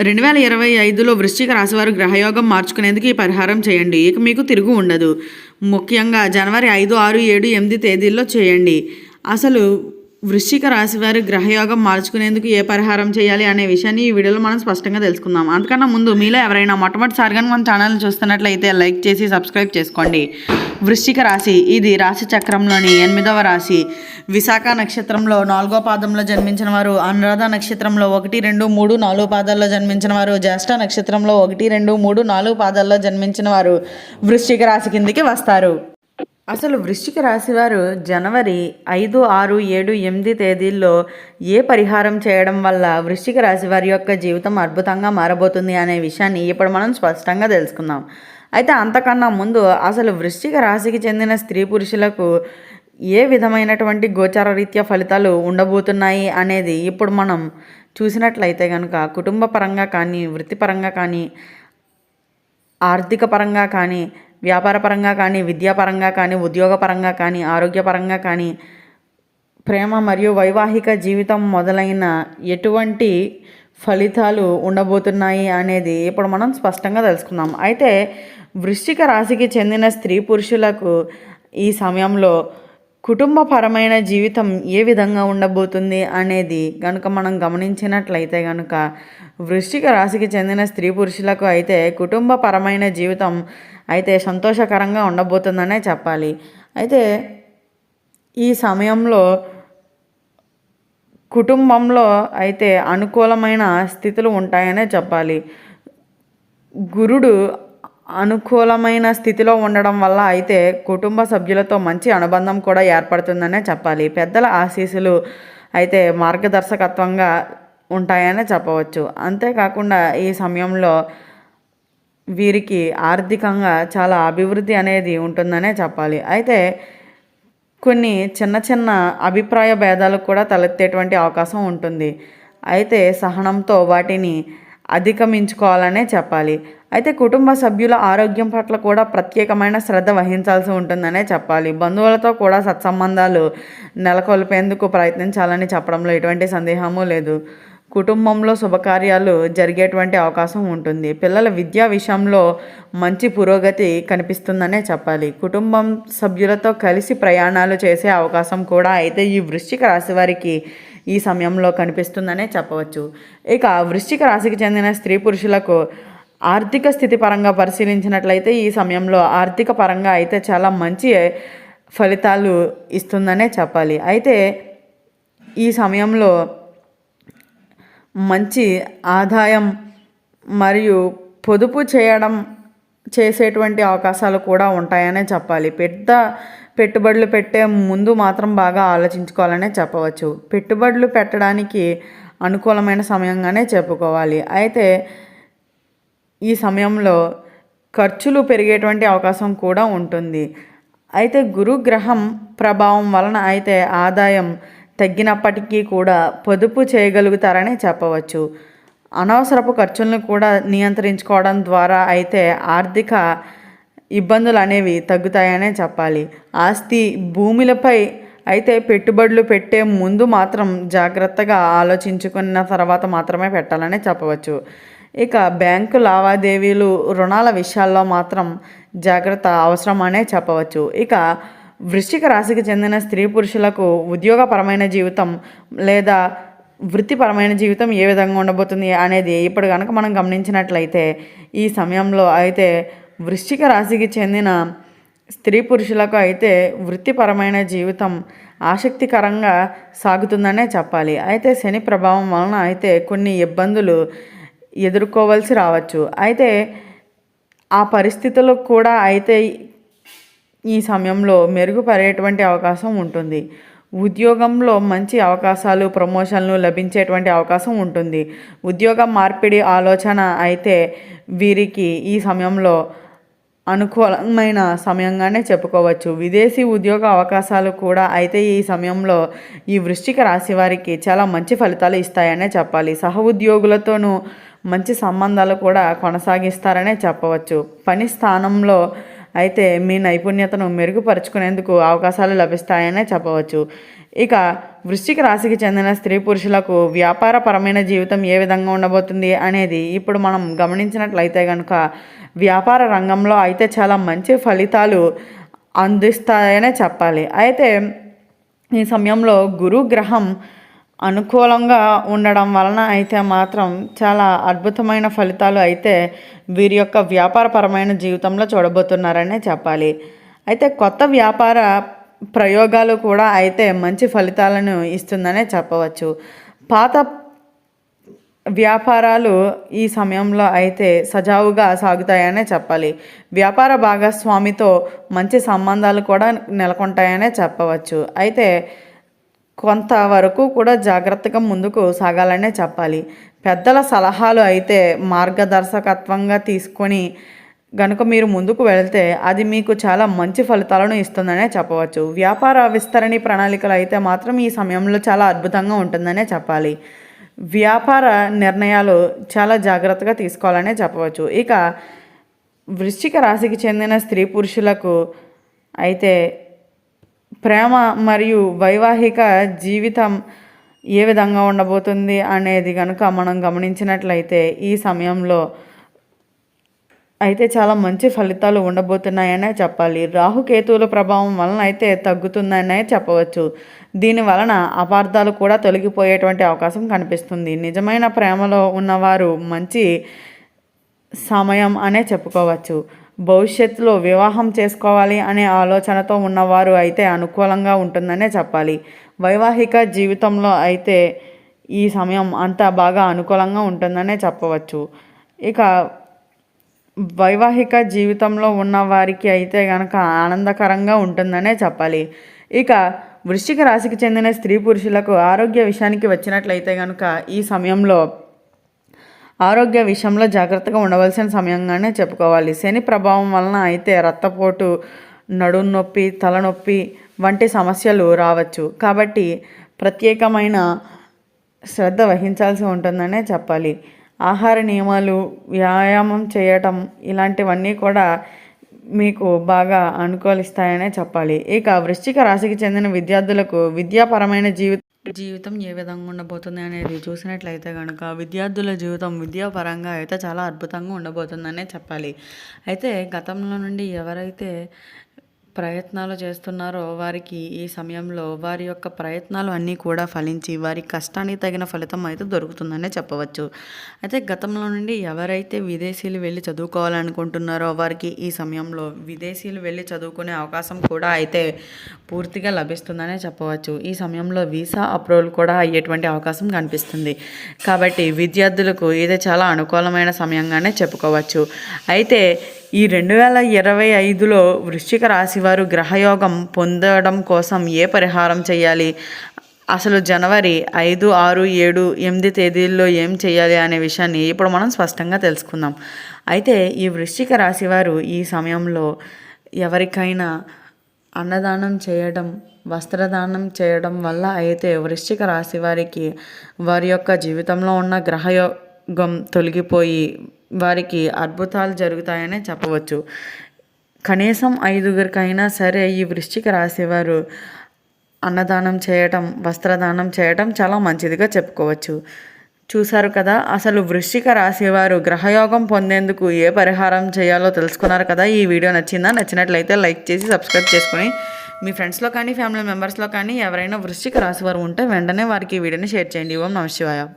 రెండు వేల ఇరవై ఐదులో వృశ్చిక రాశివారు గ్రహయోగం మార్చుకునేందుకు ఈ పరిహారం చేయండి. ఇక మీకు తిరుగు ఉండదు. ముఖ్యంగా జనవరి ఐదు ఆరు ఏడు ఎనిమిది తేదీల్లో చేయండి. అసలు వృశ్చిక రాశి వారి గ్రహయోగం మార్చుకునేందుకు ఏ పరిహారం చేయాలి అనే విషయాన్ని ఈ వీడియోలో మనం స్పష్టంగా తెలుసుకుందాం. అందుకన్నా ముందు మీలో ఎవరైనా మొట్టమొదటిసారిగా మన ఛానల్ చూస్తున్నట్లయితే లైక్ చేసి సబ్స్క్రైబ్ చేసుకోండి. వృశ్చిక రాశి ఇది రాశి చక్రంలోని ఎనిమిదవ రాశి. విశాఖ నక్షత్రంలో నాలుగో పాదంలో జన్మించిన వారు అనురాధ నక్షత్రంలో ఒకటి రెండు మూడు నాలుగు పాదాల్లో జన్మించిన వారు జ్యేష్ఠ నక్షత్రంలో ఒకటి రెండు మూడు నాలుగు పాదాల్లో జన్మించిన వారు వృశ్చిక రాశి కిందికి వస్తారు. అసలు వృశ్చిక రాశివారు జనవరి ఐదు ఆరు ఏడు ఎనిమిది తేదీల్లో ఏ పరిహారం చేయడం వల్ల వృశ్చిక రాశి వారి యొక్క జీవితం అద్భుతంగా మారబోతుంది అనే విషయాన్ని ఇప్పుడు మనం స్పష్టంగా తెలుసుకుందాం. అయితే అంతకన్నా ముందు అసలు వృశ్చిక రాశికి చెందిన స్త్రీ పురుషులకు ఏ విధమైనటువంటి గోచార రీత్యా ఫలితాలు ఉండబోతున్నాయి అనేది ఇప్పుడు మనం చూసినట్లయితే కనుక కుటుంబ పరంగా కానీ వృత్తిపరంగా కానీ ఆర్థిక పరంగా కానీ వ్యాపార పరంగా కానీ విద్యాపరంగా కానీ ఉద్యోగపరంగా కానీ ఆరోగ్యపరంగా కానీ ప్రేమ మరియు వైవాహిక జీవితం మొదలైన ఎటువంటి ఫలితాలు ఉండబోతున్నాయి అనేది ఇప్పుడు మనం స్పష్టంగా తెలుసుకుందాం. అయితే వృశ్చిక రాశికి చెందిన స్త్రీ పురుషులకు ఈ సమయంలో కుటుంబపరమైన జీవితం ఏ విధంగా ఉండబోతుంది అనేది కనుక మనం గమనించినట్లయితే కనుక వృశ్చిక రాశికి చెందిన స్త్రీ పురుషులకు అయితే కుటుంబపరమైన జీవితం అయితే సంతోషకరంగా ఉండబోతుందనే చెప్పాలి. అయితే ఈ సమయంలో కుటుంబంలో అయితే అనుకూలమైన స్థితులు ఉంటాయనే చెప్పాలి. గురుడు అనుకూలమైన స్థితిలో ఉండడం వల్ల అయితే కుటుంబ సభ్యులతో మంచి అనుబంధం కూడా ఏర్పడుతుందనే చెప్పాలి. పెద్దల ఆశీస్సులు అయితే మార్గదర్శకత్వంగా ఉంటాయనే చెప్పవచ్చు. అంతేకాకుండా ఈ సమయంలో వీరికి ఆర్థికంగా చాలా అభివృద్ధి అనేది ఉంటుందనే చెప్పాలి. అయితే కొన్ని చిన్న చిన్న అభిప్రాయ భేదాలు కూడా తలెత్తేటువంటి అవకాశం ఉంటుంది. అయితే సహనంతో వాటిని అధిగమించుకోవాలనే చెప్పాలి. అయితే కుటుంబ సభ్యుల ఆరోగ్యం పట్ల కూడా ప్రత్యేకమైన శ్రద్ధ వహించాల్సి ఉంటుందనే చెప్పాలి. బంధువులతో కూడా సత్సంబంధాలు నెలకొల్పేందుకు ప్రయత్నించాలని చెప్పడంలో ఎటువంటి సందేహము లేదు. కుటుంబంలో శుభకార్యాలు జరిగేటువంటి అవకాశం ఉంటుంది. పిల్లల విద్యా విషయంలో మంచి పురోగతి కనిపిస్తుందనే చెప్పాలి. కుటుంబం సభ్యులతో కలిసి ప్రయాణాలు చేసే అవకాశం కూడా అయితే ఈ వృశ్చిక రాశి వారికి ఈ సమయంలో కనిపిస్తుందనే చెప్పవచ్చు. ఇక వృశ్చిక రాశికి చెందిన స్త్రీ పురుషులకు ఆర్థిక స్థితి పరంగా పరిశీలించినట్లయితే ఈ సమయంలో ఆర్థిక పరంగా అయితే చాలా మంచి ఫలితాలు ఇస్తుందనే చెప్పాలి. అయితే ఈ సమయంలో మంచి ఆదాయం మరియు పొదుపు చేయడం చేసేటువంటి అవకాశాలు కూడా ఉంటాయనే చెప్పాలి. పెద్ద పెట్టుబడులు పెట్టే ముందు మాత్రం బాగా ఆలోచించుకోవాలనే చెప్పవచ్చు. పెట్టుబడులు పెట్టడానికి అనుకూలమైన సమయంగానే చెప్పుకోవాలి. అయితే ఈ సమయంలో ఖర్చులు పెరిగేటువంటి అవకాశం కూడా ఉంటుంది. అయితే గురుగ్రహం ప్రభావం వలన అయితే ఆదాయం తగ్గినప్పటికీ కూడా పొదుపు చేయగలుగుతారని చెప్పవచ్చు. అనవసరపు ఖర్చులను కూడా నియంత్రించుకోవడం ద్వారా అయితే ఆర్థిక ఇబ్బందులు అనేవి తగ్గుతాయనే చెప్పాలి. ఆస్తి భూములపై అయితే పెట్టుబడులు పెట్టే ముందు మాత్రం జాగ్రత్తగా ఆలోచించుకున్న తర్వాత మాత్రమే పెట్టాలని చెప్పవచ్చు. ఇక బ్యాంకు లావాదేవీలు రుణాల విషయాల్లో మాత్రం జాగ్రత్త అవసరమనే చెప్పవచ్చు. ఇక వృశ్చిక రాశికి చెందిన స్త్రీ పురుషులకు ఉద్యోగపరమైన జీవితం లేదా వృత్తిపరమైన జీవితం ఏ విధంగా ఉండబోతుంది అనేది ఇప్పుడు కనుక మనం గమనించినట్లయితే ఈ సమయంలో అయితే వృశ్చిక రాశికి చెందిన స్త్రీ పురుషులకు అయితే వృత్తిపరమైన జీవితం ఆసక్తికరంగా సాగుతుందనే చెప్పాలి. అయితే శని ప్రభావం వలన అయితే కొన్ని ఇబ్బందులు ఎదుర్కోవాల్సి రావచ్చు. అయితే ఆ పరిస్థితులు కూడా అయితే ఈ సమయంలో మెరుగుపడేటువంటి అవకాశం ఉంటుంది. ఉద్యోగంలో మంచి అవకాశాలు ప్రమోషన్లు లభించేటువంటి అవకాశం ఉంటుంది. ఉద్యోగ మార్పిడి ఆలోచన అయితే వీరికి ఈ సమయంలో అనుకూలమైన సమయంగానే చెప్పుకోవచ్చు. విదేశీ ఉద్యోగ అవకాశాలు కూడా అయితే ఈ సమయంలో ఈ వృశ్చిక రాశి వారికి చాలా మంచి ఫలితాలు ఇస్తాయనే చెప్పాలి. సహ ఉద్యోగులతోనూ మంచి సంబంధాలు కూడా కొనసాగిస్తారనే చెప్పవచ్చు. పని స్థానంలో అయితే మీ నైపుణ్యతను మెరుగుపరుచుకునేందుకు అవకాశాలు లభిస్తాయనే చెప్పవచ్చు. ఇక వృశ్చిక రాశికి చెందిన స్త్రీ పురుషులకు వ్యాపారపరమైన జీవితం ఏ విధంగా ఉండబోతుంది అనేది ఇప్పుడు మనం గమనించినట్లయితే కనుక వ్యాపార రంగంలో అయితే చాలా మంచి ఫలితాలు అందిస్తాయనే చెప్పాలి. అయితే ఈ సమయంలో గురు గ్రహం అనుకూలంగా ఉండడం వలన అయితే మాత్రం చాలా అద్భుతమైన ఫలితాలు అయితే వీరి యొక్క వ్యాపారపరమైన జీవితంలో చూడబోతున్నారనే చెప్పాలి. అయితే కొత్త వ్యాపార ప్రయోగాలు కూడా అయితే మంచి ఫలితాలను ఇస్తుందనే చెప్పవచ్చు. పాత వ్యాపారాలు ఈ సమయంలో అయితే సజావుగా సాగుతాయనే చెప్పాలి. వ్యాపార భాగస్వామితో మంచి సంబంధాలు కూడా నెలకొంటాయనే చెప్పవచ్చు. అయితే కొంతవరకు కూడా జాగ్రత్తగా ముందుకు సాగాలనే చెప్పాలి. పెద్దల సలహాలు అయితే మార్గదర్శకత్వంగా తీసుకొని గనుక మీరు ముందుకు వెళితే అది మీకు చాలా మంచి ఫలితాలను ఇస్తుందనే చెప్పవచ్చు. వ్యాపార విస్తరణి ప్రణాళికలు అయితే మాత్రం ఈ సమయంలో చాలా అద్భుతంగా ఉంటుందనే చెప్పాలి. వ్యాపార నిర్ణయాలు చాలా జాగ్రత్తగా తీసుకోవాలనే చెప్పవచ్చు. ఇక వృశ్చిక రాశికి చెందిన స్త్రీ పురుషులకు అయితే ప్రేమ మరియు వైవాహిక జీవితం ఏ విధంగా ఉండబోతుంది అనేది కనుక మనం గమనించినట్లయితే ఈ సమయంలో అయితే చాలా మంచి ఫలితాలు ఉండబోతున్నాయనే చెప్పాలి. రాహుకేతువుల ప్రభావం వలన అయితే తగ్గుతుందనే చెప్పవచ్చు. దీని వలన అపార్థాలు కూడా తొలగిపోయేటువంటి అవకాశం కనిపిస్తుంది. నిజమైన ప్రేమలో ఉన్నవారు మంచి సమయం అనే చెప్పుకోవచ్చు. భవిష్యత్తులో వివాహం చేసుకోవాలి అనే ఆలోచనతో ఉన్నవారు అయితే అనుకూలంగా ఉంటుందనే చెప్పాలి. వైవాహిక జీవితంలో అయితే ఈ సమయం అంతా బాగా అనుకూలంగా ఉంటుందనే చెప్పవచ్చు. ఇక వైవాహిక జీవితంలో ఉన్న వారికి అయితే కనుక ఆనందకరంగా ఉంటుందనే చెప్పాలి. ఇక వృశ్చిక రాశికి చెందిన స్త్రీ పురుషులకు ఆరోగ్య విషయానికి వచ్చినట్లయితే కనుక ఈ సమయంలో ఆరోగ్య విషయంలో జాగ్రత్తగా ఉండవలసిన సమయంగానే చెప్పుకోవాలి. శని ప్రభావం వలన అయితే రక్తపోటు నడుం నొప్పి తలనొప్పి వంటి సమస్యలు రావచ్చు. కాబట్టి ప్రత్యేకమైన శ్రద్ధ వహించాల్సి ఉంటుందనే చెప్పాలి. ఆహార నియమాలు వ్యాయామం చేయటం ఇలాంటివన్నీ కూడా మీకు బాగా అనుకూలిస్తాయనే చెప్పాలి. ఇక వృశ్చిక రాశికి చెందిన విద్యార్థులకు విద్యాపరమైన జీవిత జీవితం ఏ విధంగా ఉండబోతుంది అనేది చూసినట్లయితే కనుక విద్యార్థుల జీవితం విద్యాపరంగా అయితే చాలా అద్భుతంగా ఉండబోతుందనే చెప్పాలి. అయితే గతంలో నుండి ఎవరైతే ప్రయత్నాలు చేస్తున్నారో వారికి ఈ సమయంలో వారి యొక్క ప్రయత్నాలు అన్నీ కూడా ఫలించి వారి కష్టానికి తగిన ఫలితం అయితే దొరుకుతుందనే చెప్పవచ్చు. అయితే గతంలో నుండి ఎవరైతే విదేశీయులు వెళ్ళి చదువుకోవాలనుకుంటున్నారో వారికి ఈ సమయంలో విదేశీయులు వెళ్ళి చదువుకునే అవకాశం కూడా అయితే పూర్తిగా లభిస్తుందనే చెప్పవచ్చు. ఈ సమయంలో వీసా అప్రూవల్ కూడా అయ్యేటువంటి అవకాశం కనిపిస్తుంది. కాబట్టి విద్యార్థులకు ఇది చాలా అనుకూలమైన సమయంగానే చెప్పుకోవచ్చు. అయితే ఈ రెండు వేల ఇరవై ఐదులో వృశ్చిక రాశివారు గ్రహయోగం పొందడం కోసం ఏ పరిహారం చేయాలి? అసలు జనవరి ఐదు ఆరు ఏడు ఎనిమిది తేదీల్లో ఏం చేయాలి అనే విషయాన్ని ఇప్పుడు మనం స్పష్టంగా తెలుసుకుందాం. అయితే ఈ వృశ్చిక రాశివారు ఈ సమయంలో ఎవరికైనా అన్నదానం చేయడం వస్త్రదానం చేయడం వల్ల అయితే వృశ్చిక రాశి వారికి వారి యొక్క జీవితంలో ఉన్న గ్రహయోగం తొలగిపోయి వారికి అద్భుతాలు జరుగుతాయనే చెప్పవచ్చు. కనీసం ఐదుగురికైనా సరే ఈ వృశ్చిక రాసేవారు అన్నదానం చేయటం వస్త్రదానం చేయటం చాలా మంచిదిగా చెప్పుకోవచ్చు. చూశారు కదా అసలు వృశ్చిక రాసేవారు గ్రహయోగం పొందేందుకు ఏ పరిహారం చేయాలో తెలుసుకున్నారు కదా? ఈ వీడియో నచ్చిందా? నచ్చినట్లయితే లైక్ చేసి సబ్స్క్రైబ్ చేసుకొని మీ ఫ్రెండ్స్లో కానీ ఫ్యామిలీ మెంబర్స్లో కానీ ఎవరైనా వృశ్చిక రాసేవారు ఉంటే వెంటనే వారికి ఈ వీడియోని షేర్ చేయండి. ఓం నమ శివాయ.